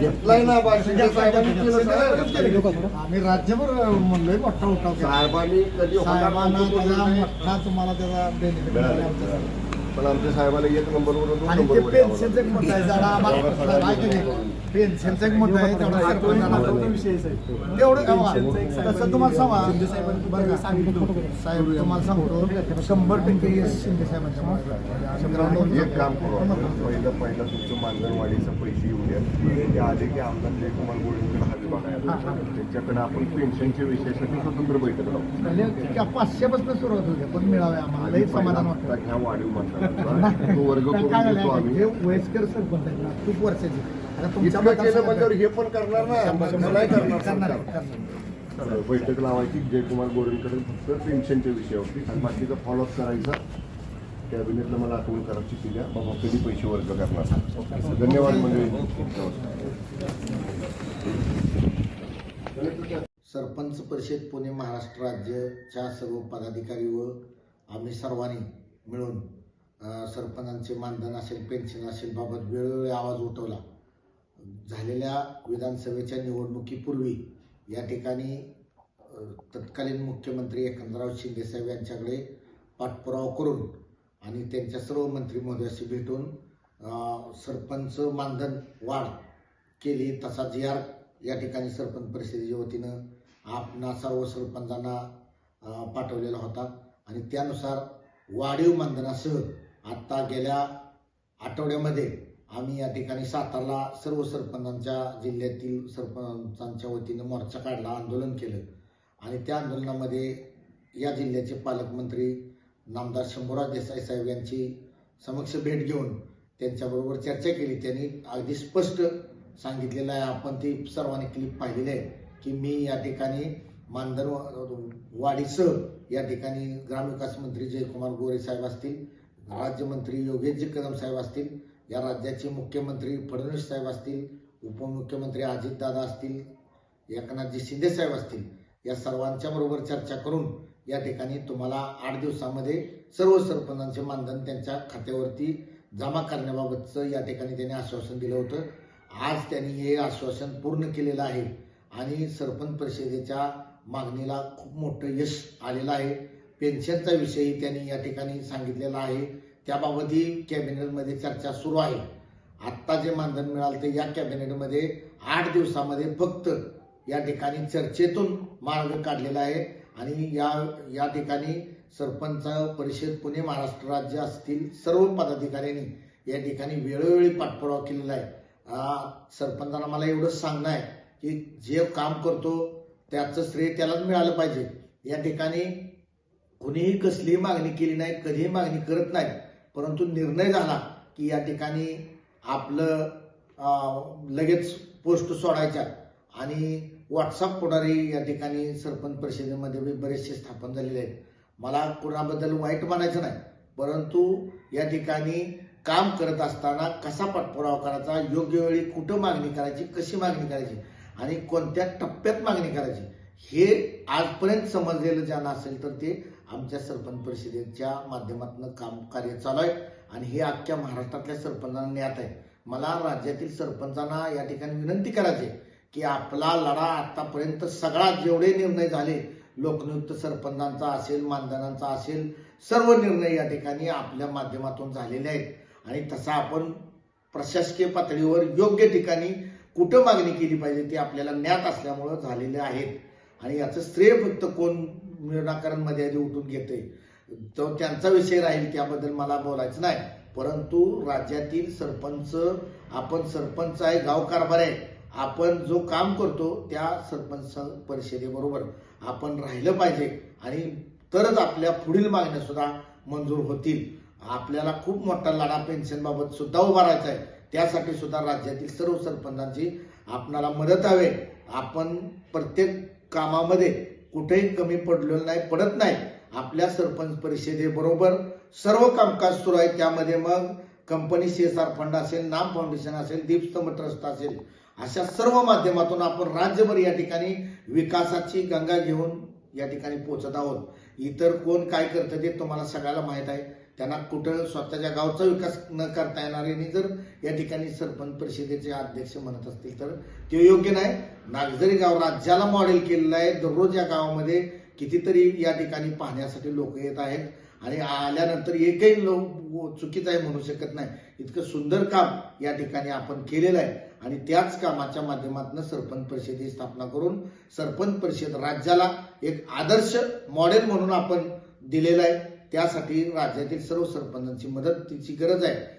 घेतलाय ना. आम्ही राज्यभर म्हणलोय मोठा उठाव. साहेबांनी कधी साहेबांना त्याचा. मोठा तुम्हाला त्याचा बेनिफिट. पण आमच्या साहेबाला एक नंबरवरून दोन आणि ते नंबरवर यावं पेन्शनचं एक मोठं आहे जरा आम्हाला तेवढं तसं तुम्हाला सांगा? साहेब तुम्हाला सांगतो शंभर टक्के यश शिंदे साहेबांच्या. एक काम करू आपण. पहिलं पहिलं तुमचं मानधनवाडीचं पैसे येऊ द्या. ते आले की आमदार जयकुमार गोळींकडे हा त्यांच्याकडे आपण पेन्शनच्या विषयासाठी स्वतंत्र बैठक लावू. पाचशे पासून सुरुवात होते पण मिळावे आम्हाला. लई समाधान वाटतं. ह्या वाढीव म्हणतात तो वर्ग काय करून झालंय देतो आता हे आम्ही वयस्कर सरपंच आहेत ना खूप वर्षाचे. आता तुमच्या इतकं केलं मतदारसंघात- म्हणल्यावर हे पण करणार ना? शंभर- नाही करणार करणार सरकार. करणार. बैठक लावायची. जयकुमार गोरेंकडे फक्त पेन्शनच्या विषयावरती. आणि बाकीचा फॉलोअप करायचा. कॅबिनेटला मला आठवण करा चिठ्ठी द्या. बाबा कधी पैसे वर्ग करणार? धन्यवाद मंडळी. सरपंच परिषद पुणे महाराष्ट्र राज्याच्या सर्व पदाधिकारी व आम्ही सर्वांनी मिळून सरपंचांचे मानधन असेल पेन्शन असेल बाबत वेळोवेळी आवाज उठवला. झालेल्या विधानसभेच्या निवडणुकीपूर्वी या ठिकाणी तत्कालीन मुख्यमंत्री एकंदराव शिंदेसाहेब यांच्याकडे पाठपुरावा करून आणि त्यांच्या सर्व मंत्री महोदयाशी भेटून सरपंच मानधन वाढ केली. तसा जी आर या ठिकाणी सरपंच परिषदेच्या वतीनं आपणा सर्व सरपंचांना पाठवलेला होता. आणि त्यानुसार वाढीव मानधनासह आत्ता गेल्या आठवड्यामध्ये आम्ही या ठिकाणी सातारला सर्व सरपंचांच्या जिल्ह्यातील सरपंचांच्या वतीनं मोर्चा काढला आंदोलन केलं. आणि त्या आंदोलनामध्ये या जिल्ह्याचे पालकमंत्री नामदार शंभूराज देसाई साहेब यांची समक्ष भेट घेऊन त्यांच्याबरोबर चर्चा केली. त्यांनी अगदी स्पष्ट सांगितलेलं आहे. आपण ती सर्वांनी क्लिप पाहिलेली आहे की मी या ठिकाणी मानधन वाढीसह या ठिकाणी ग्रामविकास मंत्री जयकुमार गोरे साहेब असतील राज्यमंत्री योगेशजी कदम साहेब असतील या राज्याचे मुख्यमंत्री फडणवीस साहेब असतील उपमुख्यमंत्री अजितदादा असतील एकनाथजी शिंदे साहेब असतील या सर्वांच्या बरोबर चर्चा करून या ठिकाणी तुम्हाला आठ दिवसामध्ये सर्व सरपंचांचे मानधन त्यांच्या खात्यावरती जमा करण्याबाबतचं या ठिकाणी त्यांनी आश्वासन दिलं होतं. आज त्यांनी हे आश्वासन पूर्ण केलेलं आहे आणि सरपंच परिषदेच्या मागणीला खूप मोठं यश आलेलं आहे. पेन्शनचा विषयही त्यांनी या ठिकाणी सांगितलेला आहे. त्याबाबतही कॅबिनेटमध्ये चर्चा सुरू आहे. आत्ता जे मानधन मिळालं ते या कॅबिनेटमध्ये आठ दिवसामध्ये फक्त या ठिकाणी चर्चेतून मार्ग काढलेला आहे. आणि या या ठिकाणी सरपंच परिषद पुणे महाराष्ट्र राज्य असतील सर्व पदाधिकाऱ्यांनी या ठिकाणी वेळोवेळी पाठपुरावा केलेला आहे. सरपंचांना मला एवढंच सांगणं आहे की जे काम करतो त्याचं श्रेय त्यालाच मिळालं पाहिजे. या ठिकाणी कुणीही कसलीही मागणी केली नाही कधीही मागणी करत नाही परंतु निर्णय झाला की या ठिकाणी आपलं लगेच पोस्ट सोडायच्या आणि व्हॉट्सअप पुढारी या ठिकाणी सरपंच परिषदेमध्ये बरेचसे स्थापन झालेले आहेत. मला कुणाबद्दल वाईट मानायचं नाही परंतु या ठिकाणी काम करत असताना कसा पाठपुरावा करायचा योग्य वेळी कुठं मागणी करायची कशी मागणी करायची आणि कोणत्या टप्प्यात मागणी करायची हे आजपर्यंत समजलेलं ज्यांना असेल तर ते आमच्या सरपंच परिषदेच्या माध्यमातून काम कार्य चालू आहे आणि हे अख्ख्या महाराष्ट्रातल्या सरपंचांना ज्ञात आहे. मला राज्यातील सरपंचांना या ठिकाणी विनंती करायची आहे की आपला लढा आतापर्यंत सगळा जेवढे निर्णय झाले लोकनियुक्त सरपंचांचा असेल मानधनांचा असेल सर्व निर्णय या ठिकाणी आपल्या माध्यमातून झालेले आहेत. आणि तसा आपण प्रशासकीय पातळीवर योग्य ठिकाणी कुठं मागणी केली पाहिजे ते आपल्याला ज्ञात असल्यामुळं झालेले आहेत. आणि याचं श्रेय फक्त कोण निराकरणमध्ये उठून घेते तो त्यांचा विषय राहील त्याबद्दल मला बोलायचं नाही. परंतु राज्यातील सरपंच आपण सरपंच आहे गाव कारभार आहे. आपण जो काम करतो त्या सरपंच परिषदेबरोबर आपण राहिलं पाहिजे आणि तरच आपल्या पुढील मागण्या सुद्धा मंजूर होतील. आपल्याला खूप मोठा लढा पेन्शन बाबत सुद्धा उभारायचा आहे. त्यासाठी सुद्धा राज्यातील सर्व सरपंचांची आपणाला मदत हवे आपण प्रत्येक कामामध्ये कुठेही कमी पडलेलं नाही पडत नाही. आपल्या सरपंच परिषदेबरोबर सर्व कामकाज सुरू आहे. त्यामध्ये मग company C S R fund असेल नाम फाउंडेशन असेल दीपस्तंभ ट्रस्ट असेल अशा सर्व माध्यमातून आपण राज्यभर या ठिकाणी विकासाची गंगा घेऊन या ठिकाणी पोहोचत आहोत. इतर कोण काय करतं ते तुम्हाला सगळ्याला माहीत आहे. त्यांना कुठं स्वतःच्या गावचा विकास न करता येणार आणि जर या ठिकाणी सरपंच परिषदेचे अध्यक्ष म्हणत असतील तर ते योग्य नाही. नागझरी गाव राज्याला मॉडेल केलेलं आहे. दररोज या गावामध्ये कितीतरी या ठिकाणी पाहण्यासाठी लोक येत आहेत. आणि आल्यानंतर एकही लोक चुकीचं आहे म्हणू शकत नाही. इतकं सुंदर काम या ठिकाणी आपण केलेलं आहे. आणि त्याच कामाच्या माध्यमातून सरपंच परिषदेची स्थापना करून सरपंच परिषद राज्याला एक आदर्श मॉडेल म्हणून आपण दिलेलं आहे. त्यासाठी राज्यातील सर्व सरपंचांची मदतीची गरज आहे.